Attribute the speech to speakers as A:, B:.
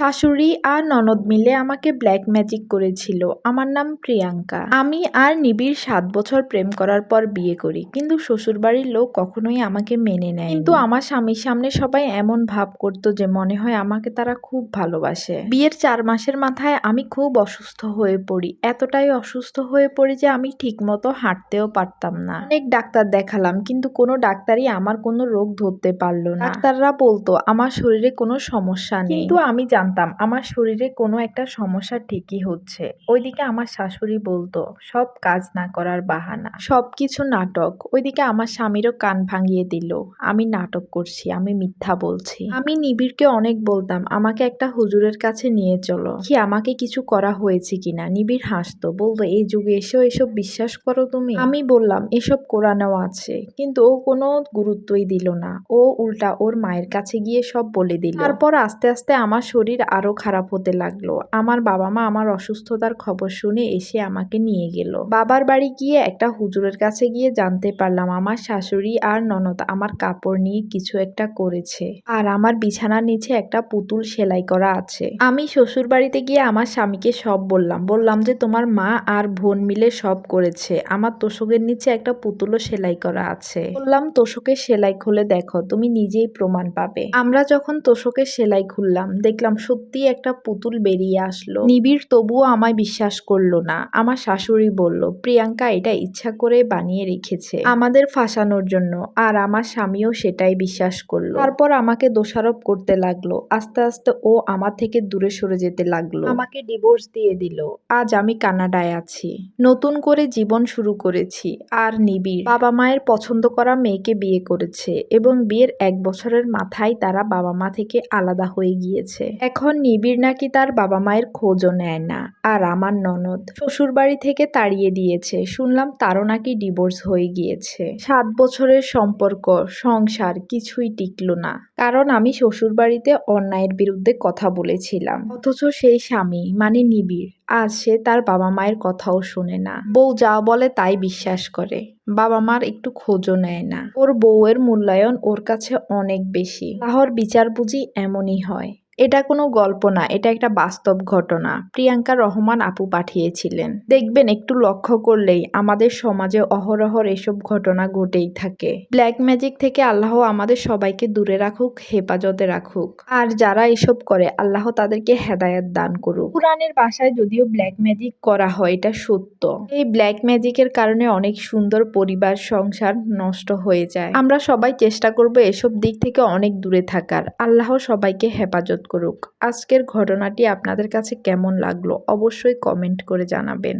A: শাশুড়ি আর ননদ মিলে আমাকে ব্ল্যাক ম্যাজিক করেছিল। আমার নাম প্রিয়াঙ্কা। আমি আর নিবিড় সাত বছর প্রেম করার পর বিয়ে করি, কিন্তু শ্বশুরবাড়ির লোক কখনোই আমাকে মেনে নেয় কিন্তু আমার স্বামীর সামনে সবাই এমন ভাব করতো যে মনে হয় আমাকে তারা খুব ভালোবাসে। বিয়ের চার মাসের মাথায় আমি খুব অসুস্থ হয়ে পড়ি। এতটাই অসুস্থ হয়ে পড়ি যে আমি ঠিকমতো হাঁটতেও পারতাম না। অনেক ডাক্তার দেখালাম, কিন্তু কোনো ডাক্তারই আমার কোনো রোগ ধরতে পারল না। ডাক্তাররা বলতো, আমার শরীরে কোনো সমস্যা নেই। কিন্তু আমি জানতাম আমার শরীরে কোনো একটা সমস্যা ঠিকই হচ্ছে। ওইদিকে আমার শাশুড়ি বলতো, সব কাজ না করার বাহানা। সব কিছু নাটক। ওইদিকে আমার স্বামীরও কান ভাঙিয়ে দিল, আমি নাটক করছি, আমি মিথ্যা বলছি। আমি নিবিড়কে অনেক বলতাম, আমাকে একটা হুজুরের কাছে নিয়ে চলো। কি আমাকে কিছু করা হয়েছে কিনা? নিবিড় হাসতো, বলতো, এই যুগে এসেও এসব বিশ্বাস করো তুমি? আমি বললাম, এসব কোরআনেও আছে। কিন্তু ও কোনো গুরুত্বই দিল না। ও উল্টা ওর মায়ের কাছে গিয়ে সব বলে দিল। তারপর আস্তে আস্তে আমার শরীর আরও খারাপ হতে লাগল। আমার বাবা মা আমার অসুস্থতার খবর শুনে এসে আমাকে নিয়ে গেল। বাবার বাড়ি গিয়ে একটা হুজুরের কাছে গিয়ে জানতে পারলাম, আমার শাশুড়ি আর ননদ আমার কাপড় নিয়ে কিছু একটা করেছে আর আমার বিছানার নিচে একটা পুতুল সেলাই করা আছে। আমি শ্বশুর বাড়িতে গিয়ে আমার স্বামীকে সব বললাম। বললাম যে, তোমার মা আর বোন মিলে সব করেছে। আমার তোষকের নিচে একটা পুতুলও সেলাই করা আছে। বললাম, তোষকের সেলাই খুলে দেখো, তুমি নিজেই প্রমাণ পাবে। আমরা যখন তোষকের সেলাই খুললাম, দেখলাম সত্যি একটা পুতুল বেরিয়ে আসলো। নিবিড় তবুও আমায় বিশ্বাস করল না। আমার শাশুড়ি বলল, প্রিয়াঙ্কা, এটা ইচ্ছা করে বানিয়ে রেখেছে। আমাদের ফাঁসানোর জন্য। আর আমার স্বামীও সেটাই বিশ্বাস করল। তারপর আমাকে দোষারোপ করতে লাগল। আস্তে আস্তে ও আমার থেকে দূরে সরে যেতে লাগল। আমাকে ডিভোর্স দিয়ে দিল। আজ আমি কানাডায় আছি। নতুন করে জীবন শুরু করেছি। আর নিবিড় বাবা মায়ের পছন্দ করা মেয়েকে বিয়ে করেছে এবং বিয়ের এক বছরের মাথায় তারা বাবা মা থেকে আলাদা হয়ে গিয়েছে। এখন নিবিড় নাকি তার বাবা মায়ের খোঁজও নেয় না। আর আমার ননদ শ্বশুর বাড়ি থেকে তাড়িয়ে দিয়েছে। শুনলাম তারও নাকি ডিভোর্স হয়ে গিয়েছে। সাত বছরের সম্পর্ক, সংসার কিছুই টিকলো না। কারণ আমি শ্বশুর বাড়িতে অন্যায়ের বিরুদ্ধে কথা বলেছিলাম। অথচ সেই স্বামী মানে নিবিড়, আজ সে তার বাবা মায়ের কথাও শোনে না। বউ যা বলে তাই বিশ্বাস করে। বাবা মার একটু খোঁজও নেয় না। ওর বউয়ের মূল্যায়ন ওর কাছে অনেক বেশি। তাহর বিচার বুঝি এমনই হয়। এটা কোনো গল্প না, এটা একটা বাস্তব ঘটনা। প্রিয়াঙ্কা রহমান আপু পাঠিয়েছিলেন। দেখবেন, একটু লক্ষ্য করলেই আমাদের সমাজে অহরহর এসব ঘটনা ঘটেই থাকে। ব্ল্যাক ম্যাজিক থেকে আল্লাহ আমাদের সবাইকে দূরে রাখুক, হেফাজতে রাখুক। আর যারা এসব করে, আল্লাহ তাদেরকে হেদায়াত দান করুক। কোরআনের বাসায় যদিও ব্ল্যাক ম্যাজিক করা হয়, এটা সত্য। এই ব্ল্যাক ম্যাজিকের কারণে অনেক সুন্দর পরিবার, সংসার নষ্ট হয়ে যায়। আমরা সবাই চেষ্টা করব এসব দিক থেকে অনেক দূরে থাকার। আল্লাহ সবাইকে হেফাজত করুক। আজকের ঘটনাটি আপনাদের কাছে কেমন লাগল অবশ্যই কমেন্ট করে জানাবেন।